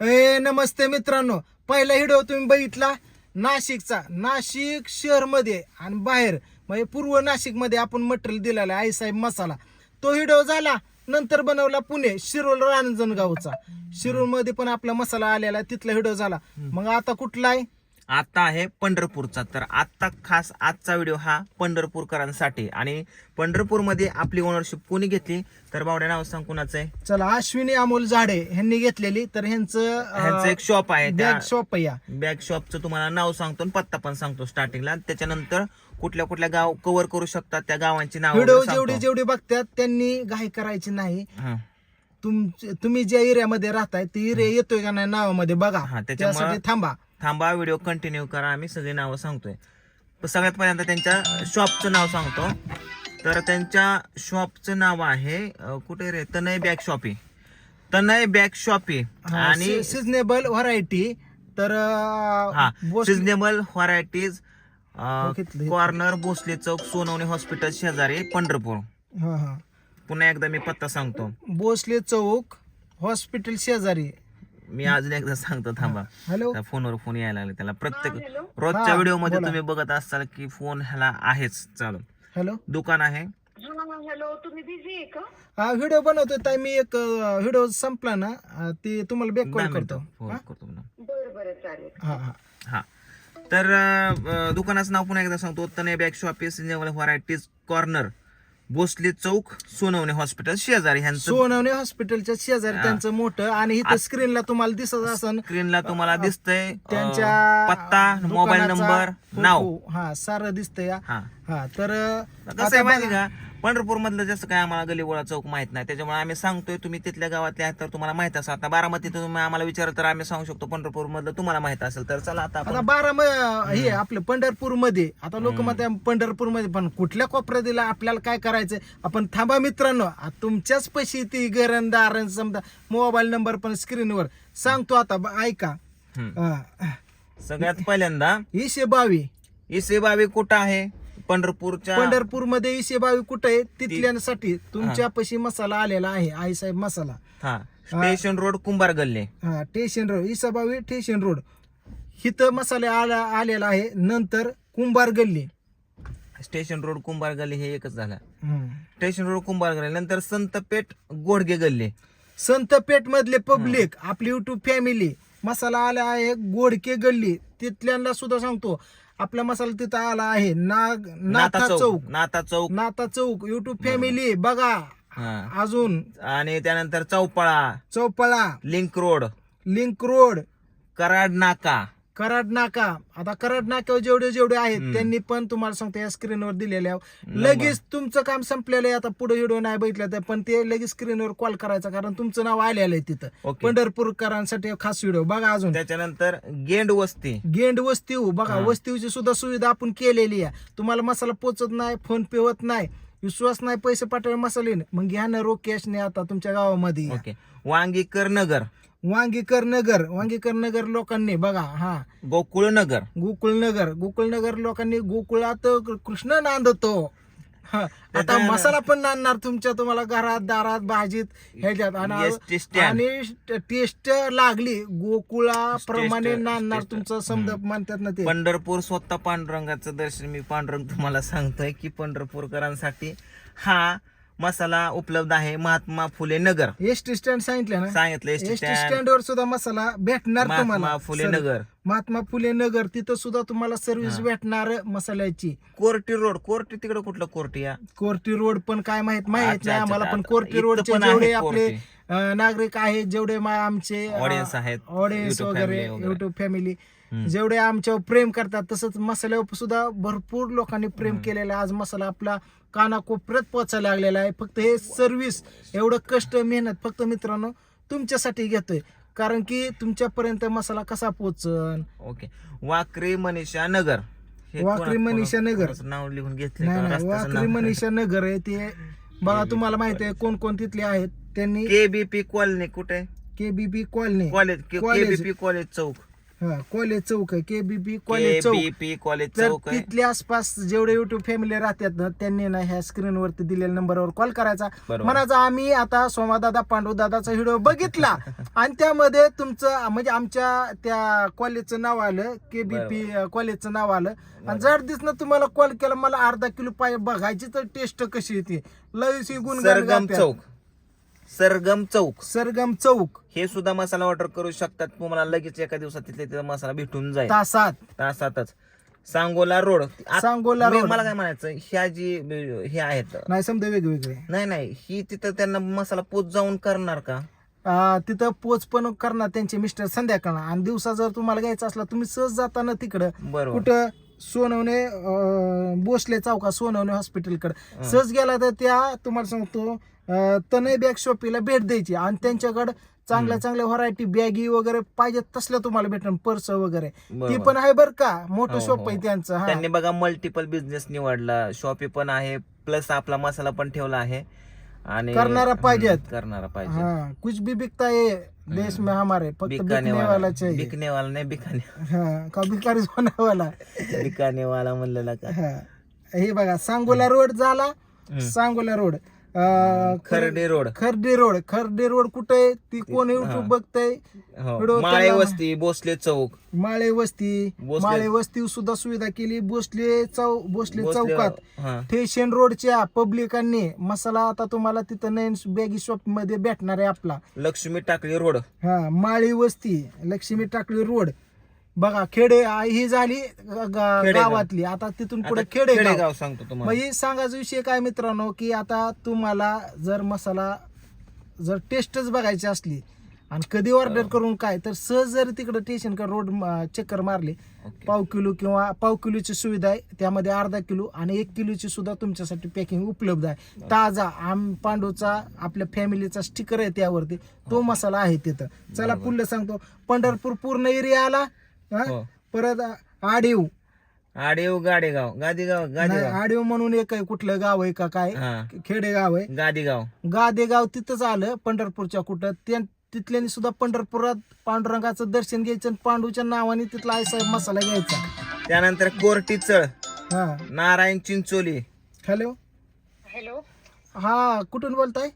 ए नमस्ते मित्रांनो. पहिला व्हिडिओ तुम्ही बघितला नाशिकचा. नाशिक शहरमध्ये आणि बाहेर म्हणजे पूर्व नाशिकमध्ये आपण मटेरियल दिलेला आहे आईसाहेब मसाला. तो व्हिडिओ झाला नंतर बनवला पुणे शिरोळ रांजणगावचा. शिरोळमध्ये पण आपला मसाला आलेला तिथला व्हिडिओ झाला. मग आता कुठला आहे? आता आहे पंढरपूरचा. तर आता खास आजचा व्हिडिओ हा पंढरपूरकरांसाठी. आणि पंढरपूरमध्ये आपली ओनरशिप कोणी घेतली? तर बावड्या नाव सांग कुणाचं आहे? चला अश्विनी अमोल झाडे ह्यांनी घेतलेली. तर ह्यांचं ह्यांचं एक शॉप आहे त्या बॅग शॉप या. बॅग शॉपचं तुम्हाला नाव सांगतो आणि पत्ता पण सांगतो स्टार्टिंगला त्याच्यानंतर कुठल्या कुठल्या गाव कव्हर करू शकतात त्या गावांची नाव व्हिडिओ जेवढे जेवढे बघतात त्यांनी घाई करायची नाही. तुमचे तुम्ही ज्या एरियामध्ये राहताय ते एरिया येतोय का नाही नावामध्ये बघा. हा, त्यासाठी थांबा. थांबा व्हिडिओ कंटिन्यू करा आम्ही सगळी नावं सांगतोय. सगळ्यात पहिल्यांदा त्यांच्या शॉपचं नाव सांगतो. तर त्यांच्या शॉपचं नाव आहे कुठे रे? Tanay bag shoppy. Tanay bag shoppy. आणि सिजनेबल व्हरायटी तर हा seasonal varieties. Corner Bhosale Chowk Sonawane hospital शेजारी पंढरपूर. हा हा. पुन्हा एकदा मी पत्ता सांगतो. भोसले चौक हॉस्पिटल शेजारी. मी अजून एकदा सांगतो थांबा. हॅलो. त्या फोनवर फोन यायला लागले त्याला. प्रत्येक रोजच्या व्हिडिओमध्ये. तुम्ही बघत असाल की फोन ह्याला आहेच. चालू हॅलो. दुकान आहे. हा हॅलो. तुम्ही बिझी आहे का? हा व्हिडिओ बनवतोय ताई. मी एक व्हिडिओ संपला ना अं, ते तुम्हाला बॅक कॉल करतो. फोन हा? करतो पुन्हा. बरं बरं चालेल. हा हा. हा. तर अं, दुकानाचं नाव पुन्हा एकदा सांगतो. तने bag shoppees varieties corner. Bhosale Chowk Sonawane hospital शेजारी ह्यांचं. सोनवणे हॉस्पिटलच्या शेजारी त्यांचं मोठं आणि इथं स्क्रीनला तुम्हाला दिसत असन. स्क्रीनला तुम्हाला दिसतंय अं, त्यांच्या पत्ता मोबाईल दुकानाचा नंबर फोटो, नाव हा सारं दिसतंय. हा. हा. तर कसं आहे माहिती का? पंढरपूर मधलं जास्त काय आम्हाला गलीबोळा चौक माहीत नाही त्याच्यामुळे आम्ही सांगतोय तुम्ही तिथल्या गावातले आहेत तर तुम्हाला माहीत असेल. आता बारामतीत तुम्ही आम्हाला विचारलं तर आम्ही सांगू शकतो पंढरपूर मधलं तुम्हाला माहीत असेल तर. चला आता आता आपण बारा म- हे आपलं पंढरपूरमध्ये आता लोक मग पंढरपूरमध्ये पण कुठल्या कोपऱ्यात दिला आपल्याला काय करायचंय? आपण थांबा मित्रांनो आ, तुमच्याच पैशी ती गरण समजा मोबाईल नंबर पण स्क्रीनवर सांगतो आता ब- ऐका. हम्म. सगळ्यात पहिल्यांदा इशे बावी. इसे बावी कुठं आहे? पंढरपूरच्या पंढरपूरमध्ये इशे बावी कुठे आहे? तिथल्यासाठी तुमच्या पैशी मसाला आलेला आहे आईसाहेब मसाला. हा. स्टेशन रोड कुंभार गल्ले. हा station road Isbavi station road. इथं मसाले आला आलेला आहे नंतर कुंभार गल्ली. स्टेशन रोड कुंभार गल्ली हे एकच झालं. स्टेशन रोड कुंभार गल्ली. नंतर संतपेठ गोडगे गल्ले. संत पेठ मधले पब्लिक आपली युट्यूब फॅमिली मसाला आला आहे गोडके गल्ली. तिथल्यांना सुद्धा सांगतो आपला मसाला तिथं आला आहे. नाग नाथा चौक. नाता चौक. नाथा चौक. युट्यूब फॅमिली बघा. अजून. आणि त्यानंतर Chaupala. Chaupala. Link road link road Karad Naka. Karad Naka. आता कराड नाक्यावर जेवढे जेवढे आहेत त्यांनी पण तुम्हाला सांगतो या स्क्रीनवर दिलेल्या. लगेच तुमचं काम संपलेलं आहे आता पुढे व्हिडिओ नाही बघितलं तर पण ते लगेच स्क्रीनवर कॉल करायचा कारण तुमचं नाव आलेलं आहे तिथं. पंढरपूरकरांसाठी खास व्हिडिओ बघा अजून. त्याच्यानंतर गेंड वस्ती. गेंड वस्तीव बघा वस्तीवची सुद्धा सुविधा आपण केलेली आहे. तुम्हाला मसाला पोचत नाही फोन पे होत नाही विश्वास नाही पैसे पाठवे मसाले मग घ्या ना रो कॅशने आता तुमच्या गावामध्ये या. ओके. वांगीकर नगर वांगीकर नगर लोकांनी बघा हा. गोकुळ नगर गोकुळ नगर गोकुळ नगर लोकांनी गोकुळात कृष्ण नांदतो. हा, आता मसाला पण नांदणार तुमच्या तुम्हाला घरात दारात भाजीत ह्याच्यात. आणि टेस्ट लागली. गोकुळाप्रमाणे Taste- नांदणार taste. तुमचं समजा म्हणतात ना ते. पंढरपूर स्वतः पांडुरंगाचं दर्शन मी पांडुरंग तुम्हाला सांगतोय की पंढरपूरकरांसाठी हा मसाला उपलब्ध आहे Mahatma Phule Nagar S T stand सांगितलं ना सांगितलं एस टी स्टँड वर सुद्धा मसाला भेटणार तुम्हाला महात्मा फुले सर, नगर महात्मा फुले नगर तिथं सुद्धा तुम्हाला सर्व्हिस भेटणार मसाल्याची कोर्टी रोड कोर्टी तिकडे कुठलं कोर्टी या कोर्टी रोड पण काय माहीत माहीत अच्छा, नाही आम्हाला अच्छा. पण कोर्टी इथं रोडचे पण आहे जेवढे आपले कोर्टी. अं, नागरिक आहेत जेवढे मा- आमचे Audience आहेत, ऑडियन्स YouTube वगैरे family वगैरे. YouTube family. जेवढे आमच्यावर प्रेम करतात तसंच मसाल्यावर सुद्धा भरपूर लोकांनी प्रेम केलेलं आहे. आज मसाला आपला कानाकोपऱ्यात पोचायला लागलेला आहे. फक्त हे सर्व्हिस एवढं कष्ट मेहनत फक्त मित्रांनो तुमच्यासाठी घेतोय. कारण की तुमच्यापर्यंत मसाला कसा पोचन? ओके. वाकरी मनीषा नगर. वाकरी मनीषा नगर. नाव लिहून घेतलं वाकरी मनीषा नगर आहे ते. बघा तुम्हाला माहिती आहे कोण कोण तिथले आहेत. त्यांनी केबीपी कॉलनी कुठे? KBB colony. College college. KBP college Chowk. College Chowk आहे KBP college Chowk. KBP college तर चौक आहे. तिथल्या आसपास जेवढे युट्यूब फॅमिली राहतात ना त्यांनी ना ह्या स्क्रीनवरती दिलेल्या नंबरवर कॉल करायचा. बरोबर. म्हणायचं आम्ही आता सोमादादा पांडू दादाचा व्हिडिओ बघितला. आणि त्यामध्ये तुमचं म्हणजे आमच्या त्या कॉलेजचं नाव आलं केबीपी कॉलेजचं नाव आलं. आणि जर दिसणं तुम्हाला कॉल केला मला अर्धा किलो पाय बघायची तर टेस्ट कशी येते लयशी गुणगान सरगम. चौक. सरगम चौक. सरगम चौक. हे सुद्धा मसाला ऑर्डर करू शकतात. तुम्हाला लगेच एका दिवसात तिथले तिथं मसाला भेटून जाईल. तासात तासातच. सांगोला रोड. सांगोला मी- रोड. मला काय म्हणायचं ह्या जी हे आहेत. नाही समजा वेगवेगळे. नाही नाही. ही तिथं त्यांना मसाला पोच जाऊन करणार का? आ, तिथं पोच पण करणार त्यांचे मिस्टर संध्याकाळ. आणि दिवसा जर तुम्हाला घ्यायचं असला तुम्ही सहज जाताना तिकडं बरोबर. कुठं सोनवणे अं, भोसले चौका सोनवणे हॉस्पिटलकडे सहज गेला तर त्या तुम्हाला सांगतो तनय बॅग शॉपीला भेट द्यायची. आणि त्यांच्याकडे चांगल्या चांगल्या व्हरायटी बॅगी वगैरे पाहिजेत तसल्या तुम्हाला भेटणार. पर्स वगैरे. ती बरोबर. पण आहे बरं का? मोठं हो, शॉप हो. आहे त्यांचं हा. त्यांनी बघा मल्टिपल बिझनेस निवडला. शॉपी पण आहे प्लस आपला मसाला पण ठेवला आहे. आणि करणारा पाहिजेत. हम्म, करणारा पाहिजे हाँ. कुछ भी बिकता है देश में हमारे फक्त बिकने वाला चाहिए. नाही बिकाने हाँ. का भिकारी होने वाला बिकाने वाला म्हणलेला का? हा. हे बघा सांगोला रोड झाला. सांगोला रोड. अं, Kharde road. Kharde road. Kharde road कुठे आहे? ती कोण युट्यूब बघतय? हो. माळे. वस्ती भोसले चौक. माळे वस्ती. भोसले- माळे वस्ती सुद्धा सुविधा केली. भोसले चौ भोसले भोसले- चौकात. हा. स्टेशन रोडच्या पब्लिकांनी मसाला आता तुम्हाला तिथं नयन बॅगी शॉपमध्ये भेटणार आहे आपला. लक्ष्मी टाकळी रोड. हा माळी वस्ती लक्ष्मी टाकळी रोड. बघा खेडे आ, ही झाली ग- ग- खेडेगाव. गावातली. आता तिथून पुढे आता खेडेगाव खेडेगाव. सांगतो तुम्हाला. म्हणजे सांगायचा विषय काय मित्रांनो की आता तुम्हाला जर मसाला जर टेस्टच बघायची असली आणि कधी ऑर्डर करून काय तर सहज जर तिकडे स्टेशन का रोड चक्कर मारली ओके. पाव किलो किंवा पाव किलोची सुविधा आहे त्यामध्ये अर्धा किलो आणि एक किलोची सुद्धा तुमच्यासाठी पॅकिंग उपलब्ध आहे. ताजा आम पांडूचा आपल्या फॅमिलीचा स्टिकर आहे त्यावरती. तो मसाला आहे तिथं. चला. पुढलं सांगतो. पंढरपूर पूर्ण एरिया आला. हा? हो. परत आडीव. आडेव गाडेगाव. गादीगाव गादीगाव. आडीव म्हणून एक आहे कुठलं गाव आहे का काय? हा. खेडेगाव आहे. गादीगाव. गादेगाव तिथंच आलं पंढरपूरच्या कुठं. त्या तिथल्यानी सुद्धा पंढरपुरात पांडुरंगाचं दर्शन घ्यायचं आणि पांडूच्या नावाने तिथला आयसाहेब मसाला घ्यायचा. त्यानंतर कोरटी चळ. हा. नारायण चिंचोली. हॅलो? हॅलो. हा कुठून बोलताय?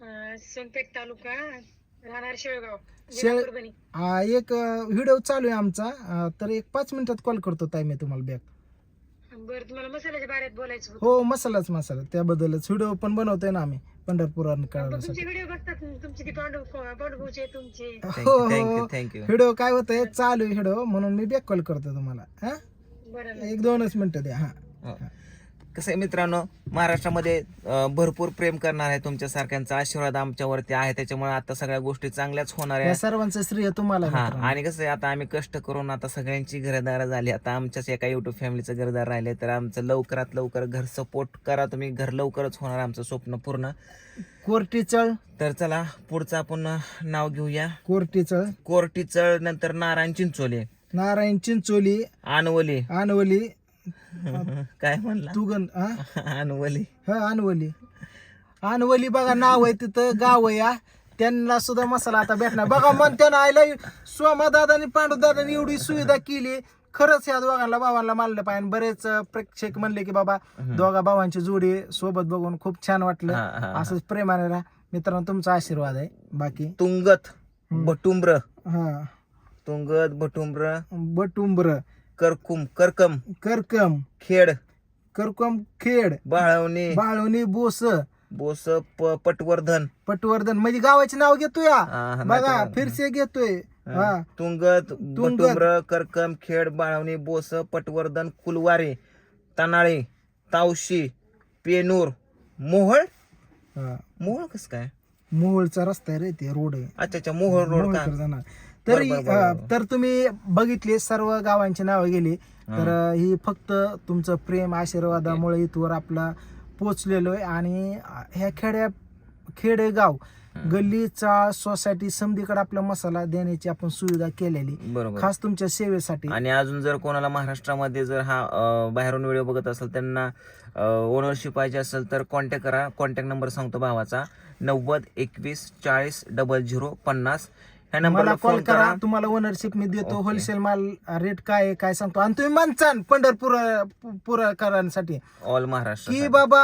अं, सोनपेठ तालुका. राहणार शेळगाव शेळ- जिल्हा परभणी हा एक व्हिडिओ चालू आहे आमचा. अं, तर एक पाच मिनिटात कॉल करतो ताई मी तुम्हाला बॅक. बरं तुम्हाला मसाल्याच्या बाऱ्यात बोलायचं होतं. हो मसालाच मसाला. त्याबद्दलच. व्हिडिओ पण बनवतोय ना आम्ही पण तुमचे व्हिडिओ बघतात ना, तुमचे ते पांडू पांडुभाऊचे तुमचे. हो थँक्यू हो थँक्यू व्हिडिओ काय होतंय? चालू व्हिडिओ म्हणून मी बॅक कॉल करतो तुम्हाला. हा? बरं. एक दोनच मिनिटं द्या हा. हो. कसं आहे मित्रांनो महाराष्ट्रामध्ये भरपूर प्रेम करणार आहे तुमच्या सारख्यांचा आशीर्वाद आमच्यावरती आहे त्याच्यामुळे आता सगळ्या गोष्टी चांगल्याच होणार आहे सर्वांचं श्रेय तुम्हाला हा. आणि कसं आहे आता आम्ही कष्ट करून आता सगळ्यांची घरदार झाली. आता आमच्याच एका युट्यूब फॅमिलीचं घरदार राहिले तर आमचं लवकरात लवकर घर सपोर्ट करा तुम्ही. घर लवकरच होणार आमचं स्वप्न पूर्ण. कोर्टी चळ तर चला पुढचं आपण नाव घेऊया. कोर्टी चळ कोरटी चळ नंतर नारायण चिंचोले. नारायण चिंचोली. अनवली अनवली काय म्हणला? तुगन हा अनवली. हा, अनवली. अनवली बघा नाव आहे तिथं गाव आहे हा. त्यांना सुद्धा मसाला आता भेटणार. बघा मन त्यानं आयला सोमा दादानी पांडू दादानी एवढी सुविधा केली. खरंच या दोघांना भावांना मानलं पाहिजे. बरेच अं, प्रेक्षक म्हणले की बाबा दोघा भावांची जोडी सोबत बघून खूप छान वाटलं. हा, हा, हा. असंच प्रेमाने राहा. मित्रांनो तुमचा आशीर्वाद आहे. बाकी? तुंगत भटुंब्र हा. तुंगत भटुंब्र बटुंबर. करकुम करकम. करकम. खेड. करकम खेड. बाळवणी. बाळवणी बोस. बोस प- पटवर्धन. पटवर्धन. म्हणजे गावाचे नाव घेतोय हा. हा, हा, बघा फिरसे घेतोय. हा. तुंगत भटुंब्र करकम खेड बाळवणी बोस पटवर्धन कुलवारे तनाळे तावशी पेनूर मोहळ? हा. मोहळ कस काय? मोहोळचा रस्ता आहे रे ते रोड आहे. अच्छा अच्छा मोहळ रोड का? मोहोळकडे जाणार. तरी बरं, बरं, बरं. तर तुम्ही बघितले सर्व गावांची नावं गेली. तर ही फक्त तुमचं प्रेम आशीर्वादामुळे इथवर आपला पोचलेलो आहे आणि ह्या खेड्या खेडेगाव गल्लीचा सोसायटी समधीकडे आपला मसाला देण्याची आपण सुविधा केलेली. बरोबर. खास तुमच्या सेवेसाठी. आणि अजून जर कोणाला महाराष्ट्रामध्ये जर हा अं, बाहेरून व्हिडिओ बघत असेल त्यांना ओनरशिप पाहिजे असेल तर कॉन्टॅक्ट करा. कॉन्टॅक्ट नंबर सांगतो भावाचा. नव्वद एकवीस चाळीस डबल झिरो पन्नास ह्या मला नंबरला कॉल फोन करा करा. तुम्हाला ओनरशिप मी देतो. होलसेल माल रेट काय आहे काय सांगतो. आणि तुम्ही म्हणचान पंढरपूर पुराकरांसाठी. ऑल महाराष्ट्र की बाबा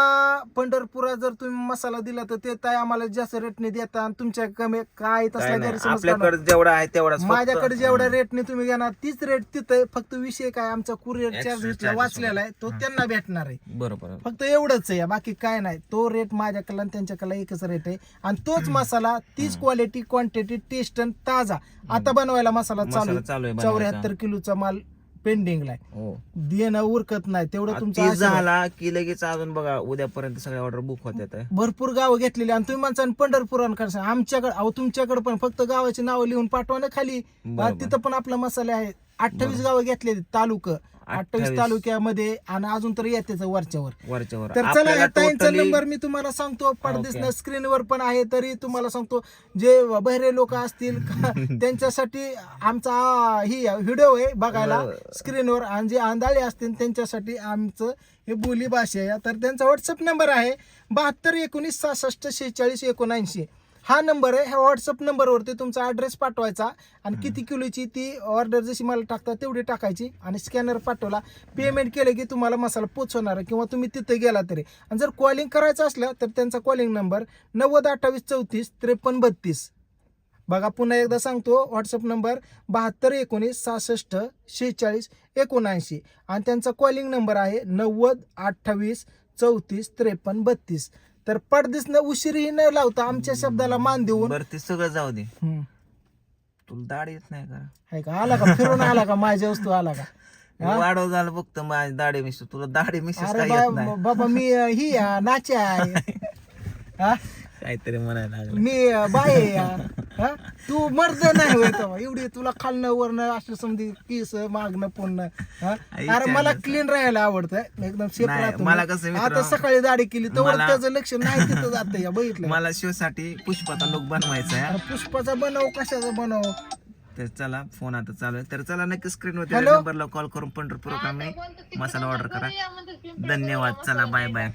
पंढरपुरात जर तुम्ही मसाला दिला तर ते काय आम्हाला जास्त रेटने देता आणि तुमच्या कमी काय तसला गैरसमज करू नका. आपल्याकडे जेवढा आहे तेवढाच फक्त- माझ्याकडे जेवढ्या रेटने तुम्ही घेणार तीच रेट तिथं आहे. फक्त विषय काय आमचा कुरिअर Extra चार्ज charges वाचलेला आहे तो त्यांना भेटणार आहे. बरोबर फक्त एवढंच आहे बाकी काय नाही. तो रेट माझ्याकडला आणि त्यांच्याकडला एकच रेट आहे. आणि तोच मसाला तीच क्वालिटी क्वांटिटी टेस्ट आणि ताजा. आता बनवायला मसाला मसाला चालू चालू आहे बनवायचा. चौऱ्याहत्तर किलोचा माल पेंडिंगला आहे. हो. देणं उरकत नाही तेवढं तुमचं तीस आशीर्वाद. झाला की लगेच अजून बघा उद्यापर्यंत सगळ्या ऑर्डर बुक होत येत भरपूर गावं घेतलेली आणि तुम्ही म्हणता पंढरपुरांकडे आमच्याकडे अहो तुमच्याकडे पण फक्त गावाची नावं लिहून पाठवा ना खाली. बरोबर. तिथं पण आपला मसाले आहेत अठ्ठावीस गावं घेतलेली तालुक. अठ्ठावीस 28. तालुक्यामध्ये आणि अजून तर येतेच वरच्यावर वरच्यावर तर चला ह्या ताईंचा नंबर मी तुम्हाला सांगतो पडदिसनं. स्क्रीनवर पण आहे तरी तुम्हाला सांगतो जे बहिरे लोक असतील त्यांच्यासाठी आमचा हा- ही व्हिडिओ आहे बघायला. स्क्रीनवर आणि जे आंधळे असतील त्यांच्यासाठी आमचं हे बोली भाषा आहे तर त्यांचा व्हॉट्सअप नंबर आहे बहात्तर एकोणीस सहासष्ट शेहेचाळीस एकोणऐंशी हा नंबर आहे ह्या व्हॉट्सअप नंबरवरती तुमचा ॲड्रेस पाठवायचा आणि किती किलोची ती ऑर्डर जशी मला टाकता तेवढी टाकायची आणि स्कॅनर पाठवला. पेमेंट केलं की तुम्हाला मसाला पोचवणार आहे किंवा तुम्ही तिथे गेला तरी. आणि जर कॉलिंग करायचं असलं तर त्यांचा कॉलिंग नंबर नव्वद अठ्ठावीस चौतीस त्रेपन्न बत्तीस. बघा पुन्हा एकदा सांगतो व्हॉट्सअप नंबर बहात्तर एकोणीस सहासष्ट शेहेचाळीस एकोणऐंशी. आणि त्यांचा कॉलिंग नंबर आहे नव्वद अठ्ठावीस चौतीस त्रेपन्न बत्तीस. तर पडदिसनं उशिरीही न लावता आमच्या शब्दाला मान देऊन बरं ते सगळं जाऊ दे. हम्म. तुला दाढ येत नाही का? आहे का? आला का? फिरून आला का? माझ्या वस्तू आला का? हा? वाढव झालं फक्त माझी दाढी मिस तुला दाढी मिसेस अरे काय येत बा- नाही. बाबा मी अं, ही आहे, नाच्या आहे. हा? काहीतरी म्हणायला लागलं मी बाय आहे या. हा? तू मर्द नाही होय तेव्हा. एवढी तुला खालनं वरनं असं समधी केस मागणं हा? आई अरे मला. क्लीन राहायला आवडतं एकदम शेप नाही, राहतो मला मी. कसं आता सकाळी दाढी केली तर मला- त्याचं लक्ष नाही तिथं जात या बघितलं मला शिवसाठी पुष्पाचा लुक बनवायचा आहे अरे पुष्पाचा बनव कशाचा बनव तर चला फोन आता चालू आहे तर चला नक्की स्क्रीनवरती? नंबरला कॉल करून पंढरपूर मसाला ऑर्डर करा धन्यवाद चला बाय बाय